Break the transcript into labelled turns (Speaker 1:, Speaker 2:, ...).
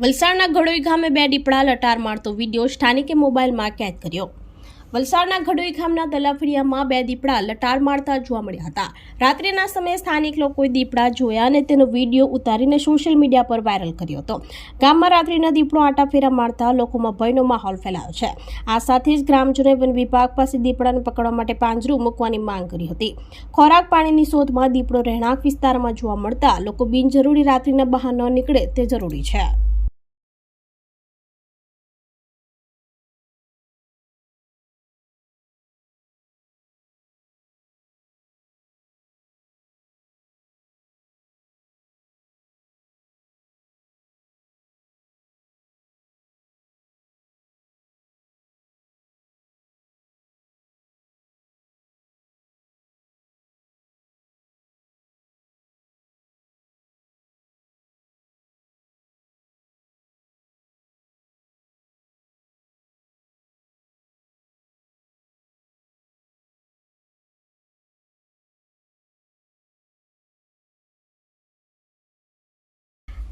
Speaker 1: વલસાડના ઘડોઈ ગામે બે દીપડા લટાર મારતો વીડિયો સ્થાનિકે મોબાઈલમાં કેદ કર્યો. વલસાડના ઘડોઈ ગામના દલાફળિયામાં બે દીપડા લટાર મારતા જોવા મળ્યા હતા. રાત્રિના સમયે સ્થાનિક લોકોએ દીપડા જોયા અને તેનો વીડિયો ઉતારીને સોશિયલ મીડિયા પર વાયરલ કર્યો હતો. ગામમાં રાત્રિના દીપડો આટાફેરા મારતા લોકોમાં ભયનો માહોલ ફેલાયો છે. આ સાથે જ ગ્રામજનોએ વન વિભાગ પાસે દીપડાને પકડવા માટે પાંજરું મૂકવાની માંગ કરી હતી. ખોરાક પાણીની શોધમાં દીપડો રહેણાંક વિસ્તારમાં જોવા મળતા લોકો બિનજરૂરી રાત્રિના બહાર ન નીકળે તે જરૂરી છે.